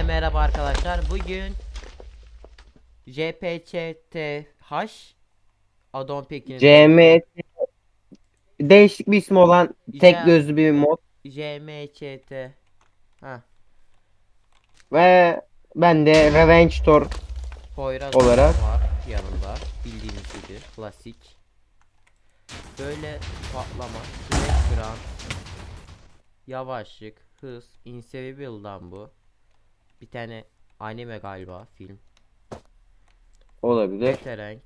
Hepinize merhaba arkadaşlar. Bugün JPCTH Adon Pekin'in CM değişik bir ismi olan tek gözlü bir mod. JMCT ha. Ve ben de Revenge Tor Poyraz Olarak. var yanında. Bildiğiniz gibi klasik. Böyle patlama background yavaşlık hız Insevibil'dan bu bir tane anime galiba film olabilir. Beterenk.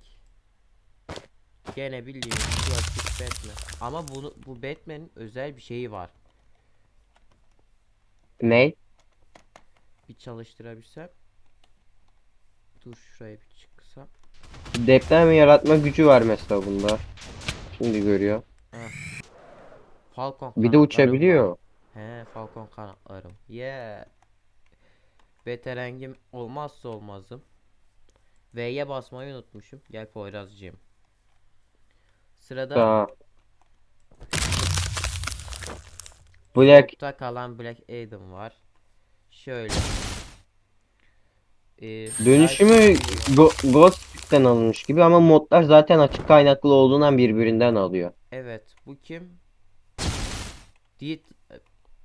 Gene bildiğimiz klasik Batman. Ama bunu bu Batman'in özel bir şeyi var. Ne? Bir çalıştırabilsem. Dur şuraya bir çıksam. Deprem yaratma gücü var mesela bunda. Şimdi görüyor. Falcon Bir de kanatlarım var. uçabiliyor. He Falcon kanatlarım. Yeah. Beterengim olmazsa olmazım. V'ye basmayı unutmuşum. Gel Poyrazcığım. Sırada Daha. Black Topta kalan Black Adam var. Şöyle. Ee, dönüşümü Go- Ghost'tan alınmış gibi ama modlar zaten açık kaynaklı olduğundan birbirinden alıyor. Evet, bu kim? Deed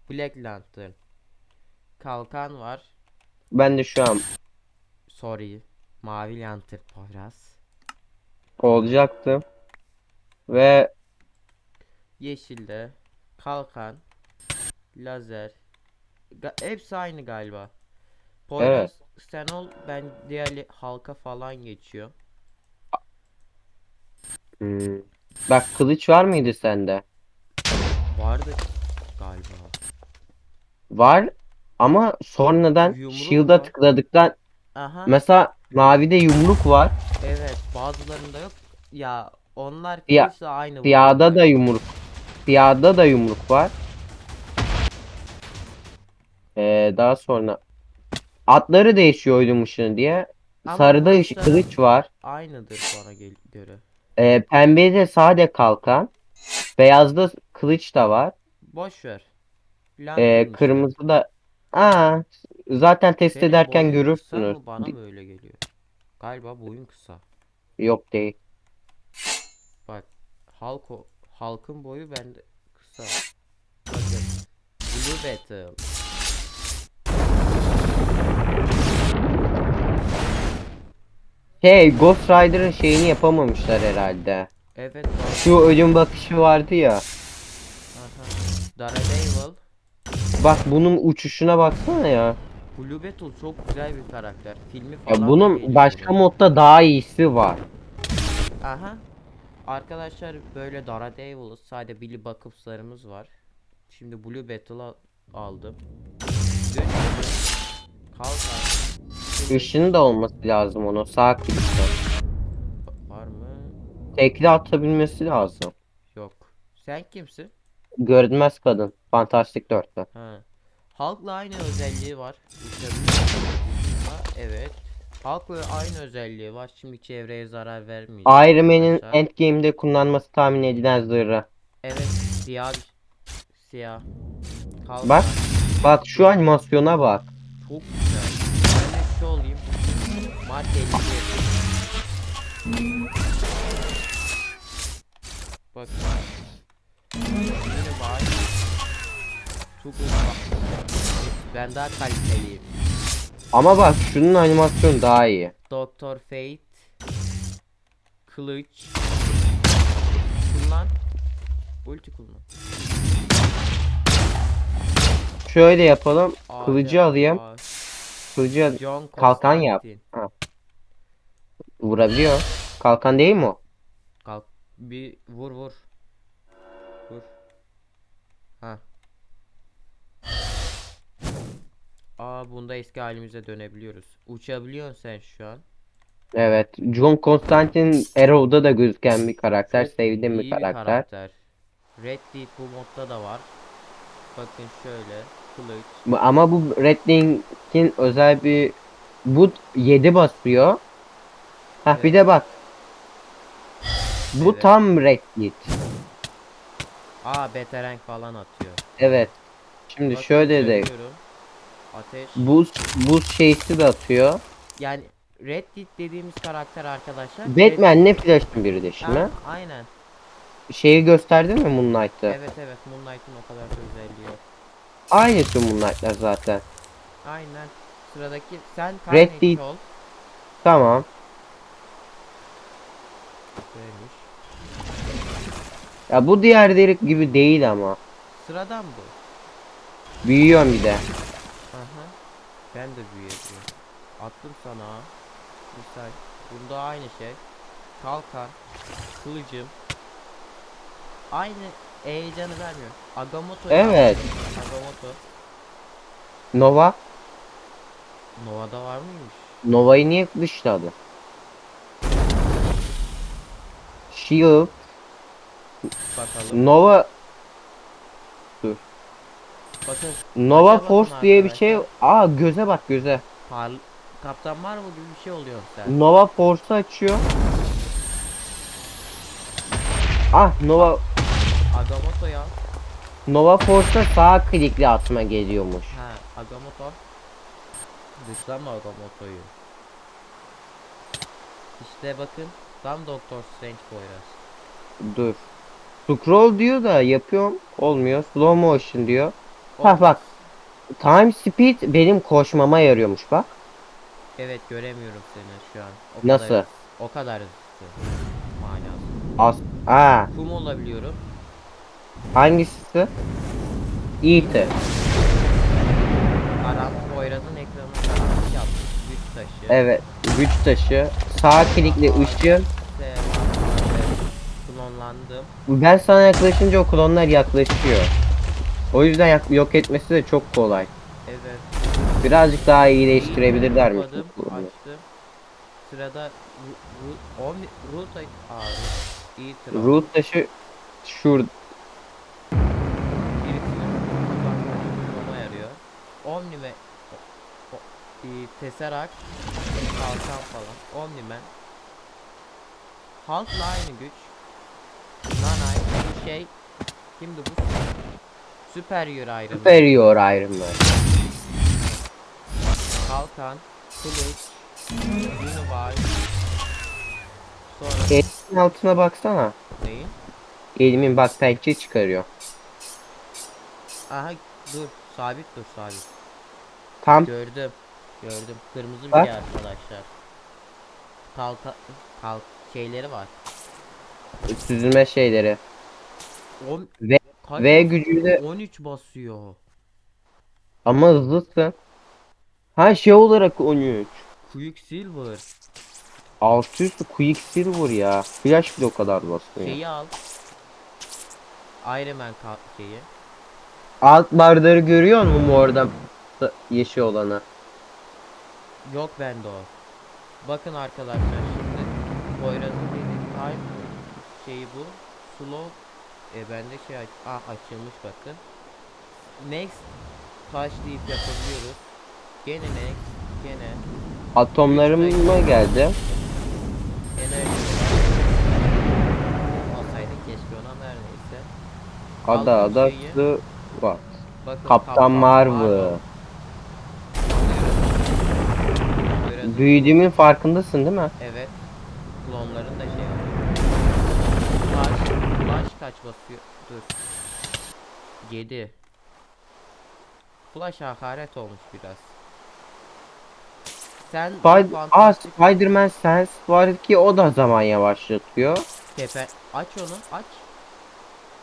Black Lantern. Kalkan var. Ben de şu an Sorry. Mavi Lantern Poyraz. olacaktı. Ve Yeşilde kalkan, lazer. Ga- hepsi aynı galiba. Poyraz sen ol ben diğer halka falan geçiyor. hmm, bak kılıç var mıydı sende? Vardı galiba. Var ama sonradan Yumruk shield'a tıkladıktan Aha. mesela mavide yumruk var. Evet, bazılarında yok. Ya onlar Ya- kılıçla aynı Piyada vuruyor. da yumruk. Piyada da yumruk var. Ee, daha sonra atları değişiyor oyun ışını diye. Ama Sarıda iş- kılıç var. Aynıdır bana gel- göre. Ee, pembede sade kalkan. Beyazda kılıç da var. Boş ver. Ee, Lantern işte. Aa, zaten test Senin ederken boyun kısa görürsünüz. mı? Bana mı öyle geliyor? Galiba boyun kısa. Yok değil. Bak halk o- halkın boyu bende kısa. Bakın. Blue Battle. Hey, Ghost Rider'ın şeyini yapamamışlar herhalde. Evet bak. Şu ölüm bakışı vardı ya. Aha. Daredevil. Bak bunun uçuşuna baksana ya. Blue Battle çok güzel bir karakter. Filmi Ya falan da bunun başka modda daha iyisi var. Aha. Arkadaşlar böyle Daredevil sadece Billy Buckups'larımız var. Şimdi Blue Battle'ı aldım. Dönüyorum. Kalkan. Kılıç. Işını da olması lazım onun sağ klikte. Var mı? Tekli atabilmesi lazım. Yok. Sen kimsin? Görünmez kadın. Fantastik 4'te. Ha. Hulk'la aynı özelliği var. Evet. Hulk'la aynı özelliği var. Şimdi çevreye zarar vermeyecek. Iron Man'in. Endgame'de kullanması tahmin edilen zırhı. Evet. Siyah. Siyah. Hulk Bak. Bak şu animasyona bak. Çok güzel. Ben de şu olayım. Mark 50 Bak. Çok ufak. Ben daha kaliteliyim. Ama bak şunun animasyonu daha iyi. Doktor Fate. Kılıç. Kullan. Ulti kullan. Şöyle yapalım. Ağaca- Kılıcı alayım. Kılıcı al- John Kalkan yap. Constantine. vurabiliyor. Kalkan değil mi o? Kalk. Bir vur. Vur. Aa bunda eski halimize dönebiliyoruz. Uçabiliyorsun sen şu an. Evet. John Constantine Arrow'da da gözüken bir karakter. Sevdiğim iyi bir karakter. Red Dead bu modda da var. Bakın şöyle. Kılıç. Ama bu Red Link'in özel bir bu 7 basıyor. Ha bir Evet. de bak. Bu Evet. tam Red Dead. Aa beterenk falan atıyor. Evet. Şimdi Bakın şöyle de. Ateş. Buz buz şeysi de atıyor. Yani Reddit dediğimiz karakter arkadaşlar. Red- Batman ne Flash'ın biri de şimdi. Ha, aynen. Şeyi gösterdin mi Moonlight'ı? Evet evet Moonlight'ın o kadar da özelliği yok. Aynısı Moonlight'lar zaten. Aynen. Sıradaki sen Red Carnage Deed. ol. Tamam. Böylemiş. Ya bu diğerleri gibi değil ama. Sıradan bu. Büyüyorum bir de. Aha. Ben de büyüyorum. Attım sana. Misal. Bunda aynı şey. Kalkan. Kılıcım. Aynı heyecanı vermiyor. Agamotto. Evet. Agamotto. Nova. Nova'da var mıymış? Nova'yı niye dışladı? Shield. Bakalım. Nova. Bakın. Nova Bakın Force diye bir şey. Aa göze bak göze. Par Kaptan Marvel gibi bir şey oluyor sen. Nova Force'u açıyor. Ah Nova Agamotto ya. Nova Force'da sağ klikli atma geliyormuş. Ha, Agamotto. Dışlama Agamotto'yu. İşte bakın. Tam Doktor Strange Poyraz. Dur. Scroll diyor da yapıyorum. Olmuyor. Slow motion diyor. Ha bak. Time speed benim koşmama yarıyormuş bak. Evet göremiyorum seni şu an. O Nasıl? Kadar, o kadar hızlı. Manası. As Aa, Kum olabiliyorum. hangisi? İyiydi. Karanlık Poyraz'ın ekranını karanlık yaptım. Güç taşı. Evet. Güç taşı. Sağ klikli ışın. Klonlandım. Ben sana yaklaşınca o klonlar yaklaşıyor. O yüzden yak- yok etmesi de çok kolay. Evet. Birazcık daha iyileştirebilirler mi? Açtım. Sırada Ru- Ru- Omni Root Aa, iyi tıra. Root taşı şur Birisinin kullanma yarıyor. Omni ve o, o, e, Tesseract kalkan falan. Omniman Hulk'la aynı güç. Nanay şey kimdi bu? Superior ayrımı. superior Iron Man. Kalkan, kılıç, Univar. Sonra Elimin altına baksana. neyin? Elimin bak pençe çıkarıyor. Aha dur sabit dur sabit. Tam Gördüm. Gördüm. Kırmızı bir şey arkadaşlar. Kalka kalk şeyleri var. süzülme şeyleri. On, Ve- kaç V gücüyle 13 basıyor. ama hızlısın. Ha şey olarak 13. Quicksilver. 600 Quicksilver ya. Flash bile o kadar basıyor. Şeyi al. Iron Man ka- şeyi. Alt barları görüyor musun mu orada yeşil olanı? Yok bende o. Bakın arkadaşlar şimdi Poyraz'ın dediği time şeyi bu. Slow e bende şey aç ah, açılmış bakın. Next taş deyip yapabiliyoruz. Gene next gene Atomlarıma geldi. enerji alsaydık keşke ona her neyse. Ada Aldım ada şeyi. the what? Bakın Kaptan Marvel. Büyüdüğümün farkındasın değil mi? Evet. Klonların da şey kaç basıyor? Dur. 7. Flash hakaret olmuş biraz. Sen Spider Aa, Spider-Man Sense var ki o da zaman yavaşlatıyor. tepe aç onu aç.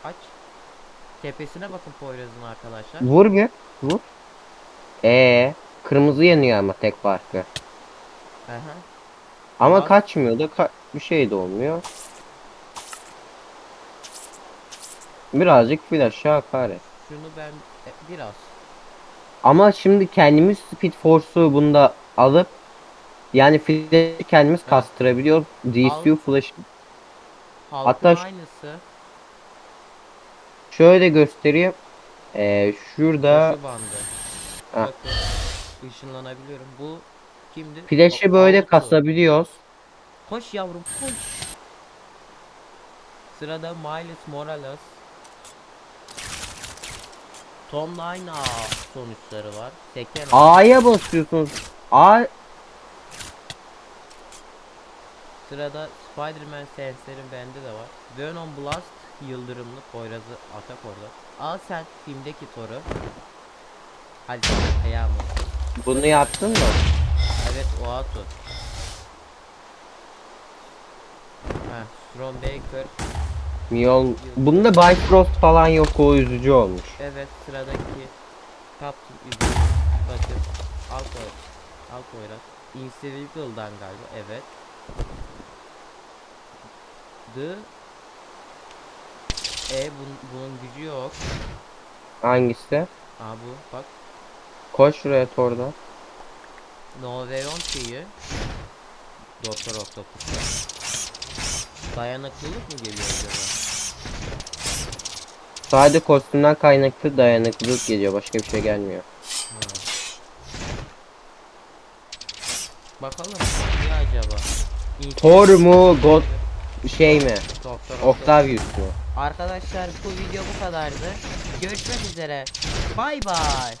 Aç. Tepesine bakın Poyraz'ın arkadaşlar. Vur bir. Vur. Ee, kırmızı yanıyor ama tek farkı. Aha. Ama Bas. kaçmıyor da ka- bir şey de olmuyor. Birazcık flash'a hakaret. Şunu ben e, biraz Ama şimdi kendimiz Speed Force'u bunda alıp yani flash'ı kendimiz Ha. kastırabiliyor. DCU flash halkın Hatta aynısı. şöyle göstereyim. Ee, şurada Koşu bandı. Bu kimdi? flash'ı böyle Auto. kasabiliyoruz. Koş yavrum koş. Sırada Miles Morales. Tom'la aynı A sonuçları var. Seken A'ya basıyorsunuz. A Sırada Spider-Man sensörüm bende de var. Venom Blast yıldırımlı Poyraz'ı atak orada. Al sen filmdeki Thor'u. Hadi ayağım olsun. bunu yaptın mı? Evet o atı. Heh, Stormbaker. Mion. Bunda Bifrost falan yok o üzücü olmuş. Evet sıradaki Captain Üzüm. Bakın. Al koy. Al Poyraz. Invincible'dan galiba. Evet. The E bun, bunun gücü yok. Hangisi? Aa bu bak. Koş şuraya Thor'dan. Noveon şeyi. Doktor Octopus'ta. Dayanıklılık mı geliyor acaba? Sadece kostümden kaynaklı dayanıklılık geliyor. Başka bir şey gelmiyor. Bakalım ne acaba? Thor mu? God şey mi? Doktor Octavius mu? Arkadaşlar bu video bu kadardı. Görüşmek üzere. Bay bay.